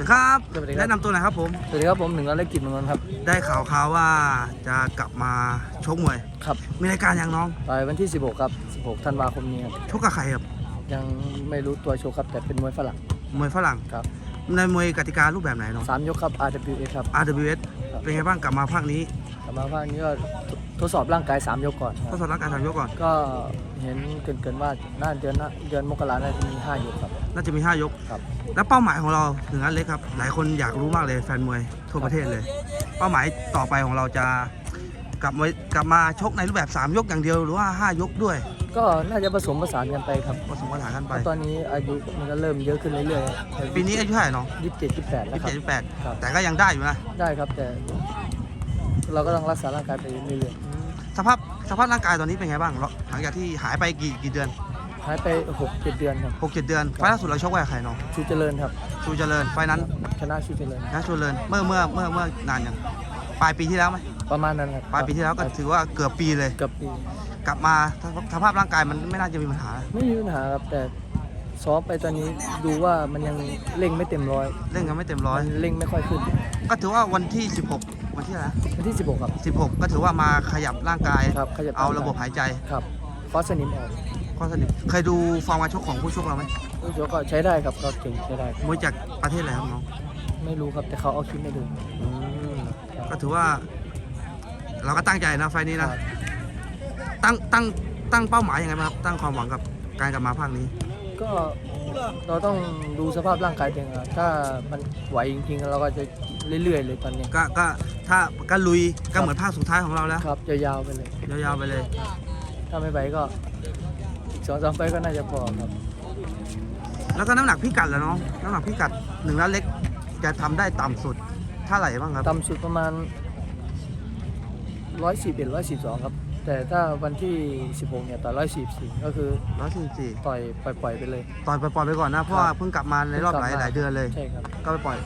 วัสดีครับสวัสดีครับ แนะนำตัวหน่อยครับผม สวัสดีครับผมหนึ่งร้อยเล็กกิจเมืองนนท์ครับได้ข่าวข่าวว่าจะกลับมาชกมวย ครับมีรายการยังน้อง ต่อยวันที่ 16 ครับ 16 ธันวาคมนี้ครับชกกับใครครับ ยังไม่รู้ตัวโชว์ครับแต่เป็นมวยฝรั่งมวยฝรั่ง ครับในมวยกติการูปแบบไหนน้อง สามยกครับ RWA ครับ RWS ครับ เป็นไงบ้างกลับมาภาคนี้ กลับมาภาคนี้ก็ ทดสอบร่างกาย 3 ยกก่อนคทรัดบสอบร่างกายทำยกก่อน ก็เห็นเกินเกินๆว่าน่าเดือนหน้าเดือนมกราน่าจะมี5ยกครับน่าจะมี 5 ยก ครับ แล้วเป้าหมายของเราถึงอันเล็กครับ หลายคนอยากรู้มากเลยแฟนมวยทั่วประเทศเลย เป้าหมายต่อไปของเราจะกลับมากลับมาชกในรูปแบบ 3 ยกอย่างเดียวหรือว่า 5 ยกด้วยก็น่าจะผสมผสานกันไปครับผสมผสานกันเพไป ราะตอนนี้อายุมันก็เริ่มเยอะขึ้นเรื่อยๆปีนี้อายุเท่าไหร่น้องยี่สิบเจ็ดยี่สิบแปดยี่แล้วสิบครัเจ็บดยี่สิบแปดครับ แต่ก็ยังได้อยู่นะ ได้ครับแต่ เราก็ต้องรักษาร่างกายไปเรื่อย สภาพสภาพร่างกายตอนนี้เป็นไงบ้างหลังจากที่หายไปกี่กี่เดือนๆหายไปหกเจ็ดเดือนครับหกเจ็ดเดือนไฟล์ล่าสุดเราชกไว้กับใครน้องชูเจริญครับชูเจริญไฟล์นั้นชนะชูเจริญนะชูเจริญเมื่อเมื่อเมื่อเมื่อนานยังปลายปีที่แล้วไหมประมาณนั้นครับปลายปีที่แล้วก็ถือว่าเกือบปีเลยเกือบปีกลับมาสภาพสภาพร่างกายมันไม่น่าจะมีปัญหา ไม่มีปัญหาครับแต่ซ้อมไปตอนนี้ดูว่ามันยังเร่งไม่เต็มร้อยเล่นกันไม่เต็มร้อยมันเร่งไม่ค่อยขึ้น ก็ถือว่าวันที่ 16 วันที่อะไรนะวันที่ 16 ครับ 16 ก็ถือว่ามาขยับร่างกาย ครับขยับเอาระบบหายใจครับฟอสสนิมออกก็สนิทเคยดูฟอร์มการชกของผู้ชกเราไหมผู้ชกก็ใช้ได้ครับก็เก่งใช้ได้ มวยจากประเทศอะไรครับน้องไม่รู้ครับแต่เขาเอาคลิปให้ดูก็ถือว่า เราก็ตั้งใจนะไฟล์นี้ครันะบตั้งตั้งตั้งเป้าหมายยังไงบ้างครับ ตั้งความหวังกับการกลับมาภาคนี้ ก็เราต้องดูสภาพร่างกายตัวเองครับถ้ามันไหวจริงๆเราก็จะเรื่อยๆเลยตอนนี้ก็ก็ ถ้าก็ลุยก็เหมือนภาคสุดท้ายของเราแล้วครับยาวๆไปเลย ยาวๆไปเลย ถ้าไม่ไหวก็อีกสองสามไฟล์ก็น่าจะพอครับ แล้วก็น้ำหนักพิกัดแล้วเนาะน้ำหนักพิกัดหนึ่งล้านเล็กจะทำได้ต่ำสุดเท่าไหร่บ้างครับต่ำสุดประมาณร้อยสี่เอ็ดร้อยสี่สองครับ แต่ถ้าวันที่16เนี่ยต่อร้อยสี่สี่ก็คือร้อยสี่สี่ต่อยปล่อยๆไปเลย ต่อยไปปล่อยไปก่อนนะเพราะว่าครับเพิ่งกลับมาในรอบหลายเพิ่งกลับมาหลายเดือนเลย ใช่ครับ ก็ไปปล่อย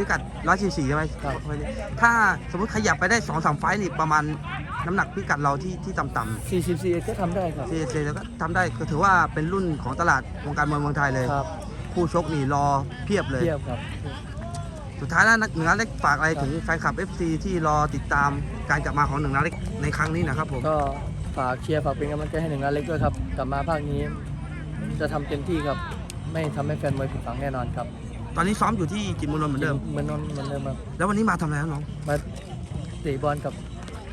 พิกัดร้อยสี่สี่ใช่ไหมครับ ถ้าสมมติขยับไปได้สองสามไฟล์นี่ประมาณน้ำหนักพิกัดเราที่ที่ต่ำสี่สิบสี่ก็ทำได้ครับๆที่เแล้วก็ทำได้ก็ถือว่าเป็นรุ่นของตลาดวงการมวยเมืองไทยเลย ครับคู่ชกนี่รอเพียบเลย เทียบครับ สุดท้ายแล้วนักหนึ่งล้านเล็กฝากอะไรถึงแฟนคลับ FC ที่รอติดตามการกลับมาของหนึ่งล้านเล็กในครั้งนี้นะครับผม ก็ฝากเชียร์ฝากเป็นกำลังใจให้หนึ่งล้านเล็กด้วยครับ กลับมาภาคนี้ จะทำเต็มที่ครับ ไม่ทำให้แฟนมวยผิดหวังแน่นอนครับ ตอนนี้ซ้อมอยู่ที่จิตรมุนนท์เหมือนเดิม เหมือนนนท์เหมือนเดิมครับแล้ววันนี้มาทำอะไรครับน้อง มาเตะบอลกับ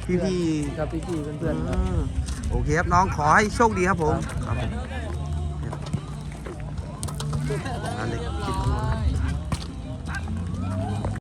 พี่พี่กับพี่ๆเพื่อนๆครับโอเคครับน้องขอให้โชคดีครับผมครับ